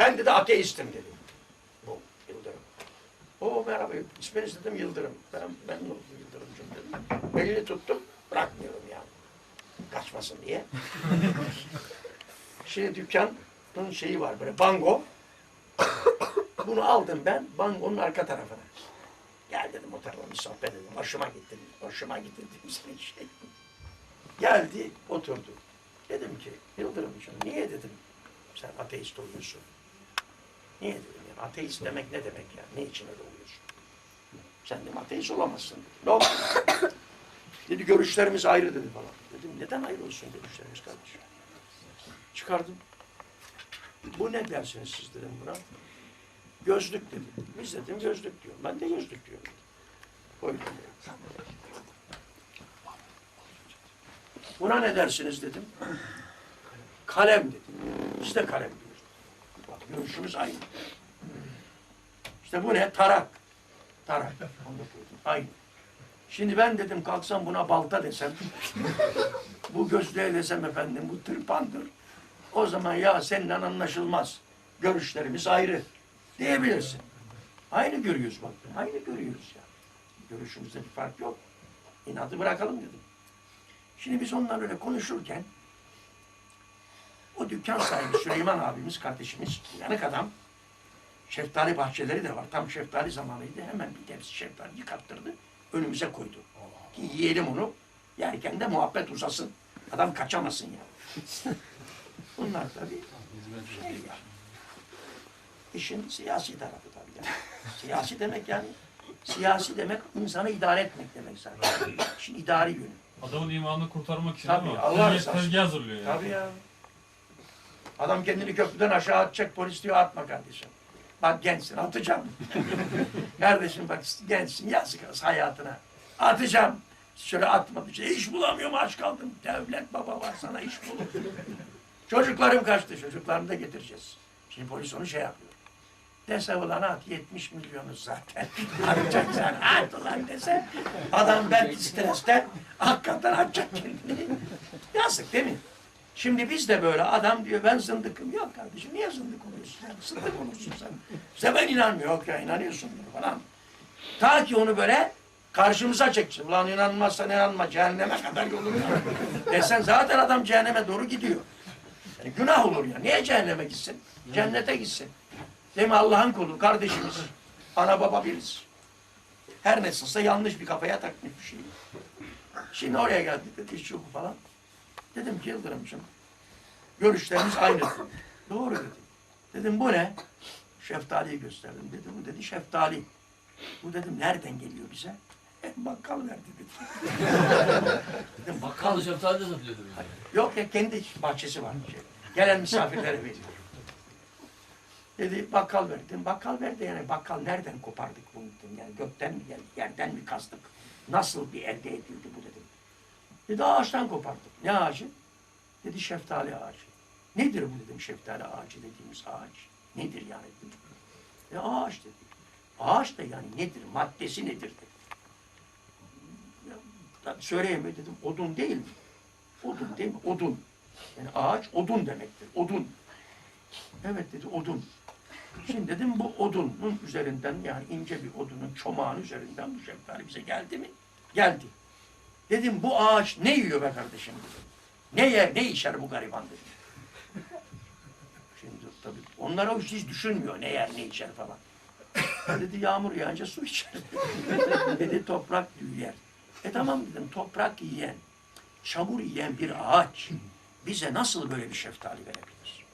Ben dedi ateistim dedi. Bu Yıldırım. O merhaba isminiz dedim Yıldırım. Ben, ben Yıldırımcım dedim. Elini tuttum bırakmıyorum yani. Kaçmasın diye. Şimdi dükkanın şeyi var böyle bango. Bunu aldım ben bangonun arka tarafına. Gel dedim o tarafa sohbet edelim. Hoşuma gitti. Hoşuma gitti dedim senin şey. Geldi oturdu. Dedim ki Yıldırımcığım niye dedim sen ateist oluyorsun? Niye dedim yani ateist demek ne demek ya? Ne için öyle oluyorsun? Sen dedim ateist olamazsın. Ne oldu? dedi görüşlerimiz ayrı dedi falan. Dedim neden ayrı olsun görüşlerimiz kardeşim? Çıkardım. Bu ne dersiniz siz dedim buna. Gözlük dedi. Biz dedim gözlük diyor. Ben de gözlük diyorum. Koydum. Buna ne dersiniz dedim. Kalem dedim. Biz de kalem diyoruz. Görüşümüz aynı. İşte bu ne? Tarak. Tarak. Aynı. Şimdi ben dedim kalksam buna balta desem, bu gözlüğe desem efendim bu tırpandır. O zaman ya seninle anlaşılmaz. Görüşlerimiz ayrı diyebilirsin. Aynı görüyoruz bak. Aynı görüyoruz ya. Görüşümüzde bir fark yok. İnadı bırakalım dedim. Şimdi biz onlarla öyle konuşurken dükkan sahibi Süleyman abimiz, kardeşimiz, yanık adam şeftali bahçeleri de var. Tam şeftali zamanıydı. Hemen bir tepsi şeftali yıkattırdı. Önümüze koydu. Ki yiyelim onu. Yerken de muhabbet uzasın. Adam kaçamasın ya. Bunlar tabii şey ya. İşin siyasi tarafı tabii yani. Siyasi demek yani siyasi demek insanı idare etmek demek zaten. İşin idari yönü. Adamın imanını kurtarmak için Tabii, mi? Allah. Tezgah hazırlıyor yani. Tabii ya. Adam kendini köprüden aşağı atacak polis diyor atma kardeşim. Bak gençsin atacağım. kardeşim bak gençsin yazık hayatına. Atacağım. Şöyle atma bir şey. İş bulamıyorum aç kaldım. Devlet baba var sana iş bulur. Çocuklarım kaçtı. Çocuklarımı da getireceğiz. Şimdi polis onu şey yapıyor. Dese ulan at 70 milyonuz zaten. Atacaksan at ulan dese. Adam belki stresten hakikaten atacak kendini. Yazık değil mi? Şimdi biz de böyle adam diyor ben zındıkım. Yok kardeşim niye zındık oluyorsun sen? Zındık olursun sen. İşte ben inanmıyorum. Yok ya inanıyorsun falan. Ta ki onu böyle karşımıza çeksin. Ulan inanmazsan inanma cehenneme kadar yolunu. Desen zaten adam cehenneme doğru gidiyor. Yani günah olur ya. Niye cehenneme gitsin? Cennete gitsin. Değil mi Allah'ın kulu, kardeşimiz. Ana baba biriz. Her nasılsa yanlış bir kafaya takmış bir şey. Şimdi oraya geldik dedi şu falan. Dedim ki Yıldırımcığım görüşlerimiz aynı. Doğru dedim. Dedim bu ne? Şeftaliyi gösterdim. Dedi bu dedi şeftali. Bu dedim nereden geliyor bize? E, bakkal verdi dedi. dedim bakkal şeftali de satıyordur. yani. Yok ya kendi bahçesi var. Şey. Gelen misafirlere veriyor. Dedi bakkal verdi. Dedim, bakkal verdi yani bakkal nereden kopardık bunu dedim. Yani gökten mi geldi, yerden mi kazdık? Nasıl bir elde edildi bu dedim. Dedi ağaçtan kopardık. Ne ağacı? Dedi şeftali ağacı. Nedir bu dedim şeftali ağacı dediğimiz ağaç. Nedir yani dedim. E ağaç dedi. Ağaç da yani nedir? Maddesi nedir dedi. Ya, dedim. Odun değil mi? Odun değil mi? Odun. Yani ağaç odun demektir. Odun. Evet dedi odun. Şimdi dedim bu odunun üzerinden yani ince bir odunun çomağın üzerinden bu şeftali bize geldi mi? Geldi. Dedim bu ağaç ne yiyor be kardeşim. Ne yer ne içer bu gariban dedim. Şimdi tabii onlar o hiç düşünmüyor ne yer ne içer falan. dedi yağmur yağınca su içer. dedi toprak yer. E tamam dedim toprak yiyen, çamur yiyen bir ağaç bize nasıl böyle bir şeftali verebilir?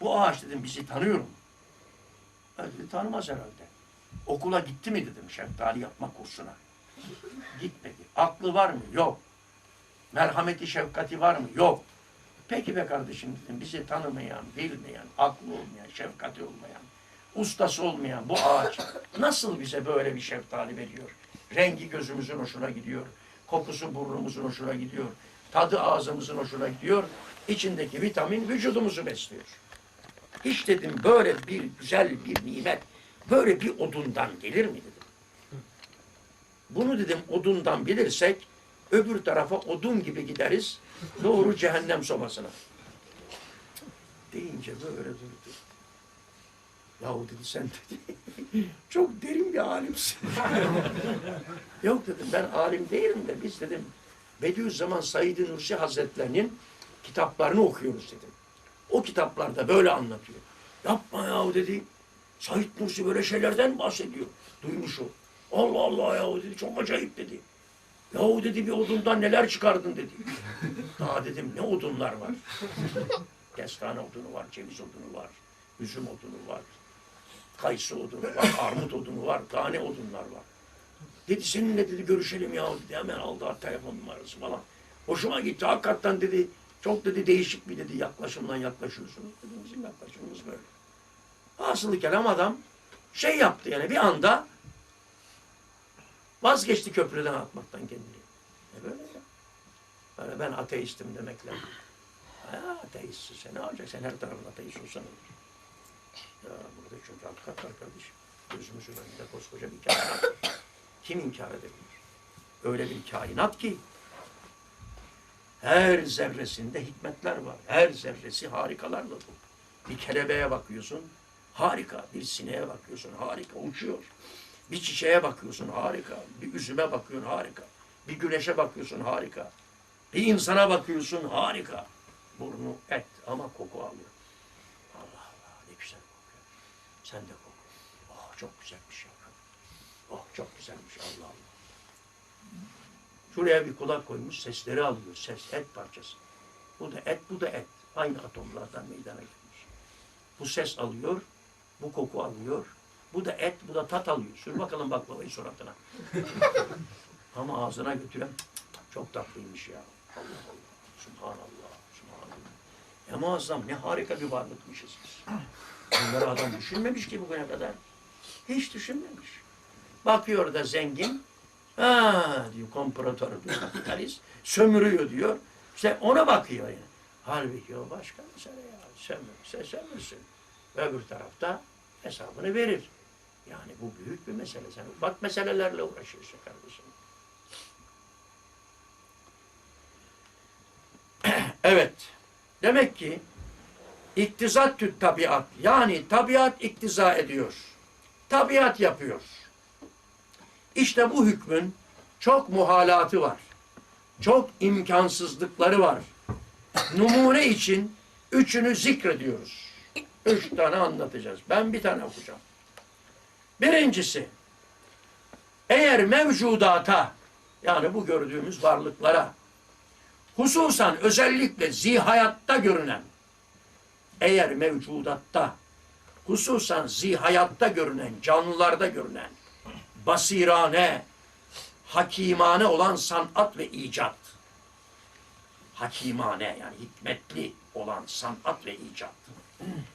Bu ağaç dedim bizi tanıyor mu? Dedi, tanımaz herhalde. Okula gitti mi dedim şeftali yapma kursuna. Gitmedi. Aklı var mı? Yok. Merhameti, şefkati var mı? Yok. Peki be kardeşim dedim bizi tanımayan, bilmeyen, aklı olmayan, şefkati olmayan, ustası olmayan bu ağaç nasıl bize böyle bir şeftali veriyor? Rengi gözümüzün hoşuna gidiyor. Kokusu burnumuzun hoşuna gidiyor. Tadı ağzımızın hoşuna gidiyor. İçindeki vitamin vücudumuzu besliyor. Hiç dedim böyle bir güzel bir nimet böyle bir odundan gelir mi dedim. Bunu dedim odundan bilirsek öbür tarafa odun gibi gideriz doğru cehennem sobasına. Deyince böyle durdu. Yahu dedi sen dedi çok derin bir alimsin. Yok dedim ben alim değilim de biz dedim Bediüzzaman Said Nursi Hazretlerinin kitaplarını okuyoruz dedim. O kitaplarda böyle anlatıyor. Yapma yahu dedi. Said Nursi böyle şeylerden bahsediyor. Duymuş o. Allah Allah yahu dedi çok acayip dedi. Yahu dedi bir odundan neler çıkardın dedi. Daha dedim ne odunlar var. Kestane odunu var, ceviz odunu var, üzüm odunu var, kayısı odunu var, armut odunu var, tane odunlar var. Dedi seninle dedi görüşelim ya dedi. Hemen aldı telefon numarası falan. Hoşuma gitti. Hakikaten dedi çok dedi değişik bir dedi yaklaşımdan yaklaşıyorsunuz. Dedim bizim yaklaşımımız böyle. Asılı kelam adam şey yaptı yani bir anda vazgeçti köprüden atmaktan kendini. Ne böyle ya? Böyle ben ateistim demekle. Ha, ateistsin sen ne olacak? Sen her tarafın ateist olsan olur. Ya burada çünkü hakikat var kardeşim. Gözümüzün önünde koskoca bir kainat. Kim inkar edebilir? Öyle bir kainat ki her zerresinde hikmetler var. Her zerresi harikalarla dolu. Bir kelebeğe bakıyorsun, harika. Bir sineğe bakıyorsun, harika, uçuyor. Bir çiçeğe bakıyorsun, harika. Bir üzüme bakıyorsun, harika. Bir güneşe bakıyorsun, harika. Bir insana bakıyorsun, harika. Burnu et ama koku alıyor. Allah Allah ne güzel kokuyor. Sen de koku. Oh çok güzelmiş ya. Oh çok güzelmiş Allah Allah. Şuraya bir kulak koymuş sesleri alıyor. Ses et parçası. Bu da et, bu da et. Aynı atomlardan meydana gelmiş. Bu ses alıyor, bu koku alıyor. Bu da et, bu da tat alıyor. Sür bakalım baklavayı suratına. Ama ağzına götüren çok tatlıymış ya. Allah Allah. Subhanallah. Subhanallah. Ne muazzam, ne harika bir varlıkmışız biz. Bunları adam düşünmemiş ki bugüne kadar. Hiç düşünmemiş. Bakıyor da zengin, ha diyor kompratör diyor, kapitalist, sömürüyor diyor. İşte ona bakıyor yani. Halbuki o başka mesele ya. Sömürse sömürsün. Öbür tarafta hesabını verir. Yani bu büyük bir mesele. Sen ufak meselelerle uğraşıyorsun kardeşim. evet. Demek ki iktizat tüt tabiat. Yani tabiat iktiza ediyor. Tabiat yapıyor. İşte bu hükmün çok muhalatı var. Çok imkansızlıkları var. Numune için üçünü zikrediyoruz. Üç tane anlatacağız. Ben bir tane okuyacağım. Birincisi, eğer mevcudata, yani bu gördüğümüz varlıklara, hususan özellikle zihayatta görünen, eğer mevcudatta, hususan zihayatta görünen, canlılarda görünen, basirane, hakimane olan sanat ve icat, hakimane yani hikmetli olan sanat ve icat,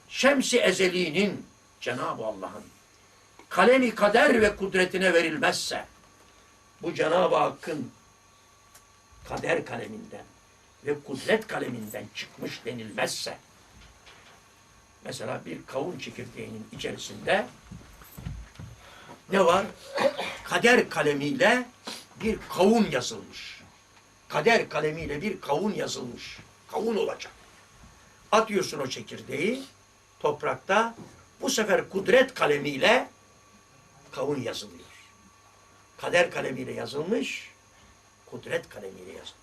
Şems-i Ezeli'nin, Cenab-ı Allah'ın, kalemi kader ve kudretine verilmezse, bu Cenab-ı Hakk'ın kader kaleminden ve kudret kaleminden çıkmış denilmezse, mesela bir kavun çekirdeğinin içerisinde ne var? Kader kalemiyle bir kavun yazılmış. Kader kalemiyle bir kavun yazılmış. Kavun olacak. Atıyorsun o çekirdeği toprakta. Bu sefer kudret kalemiyle kavun yazılıyor. Kader kalemiyle yazılmış, kudret kalemiyle yazılmış.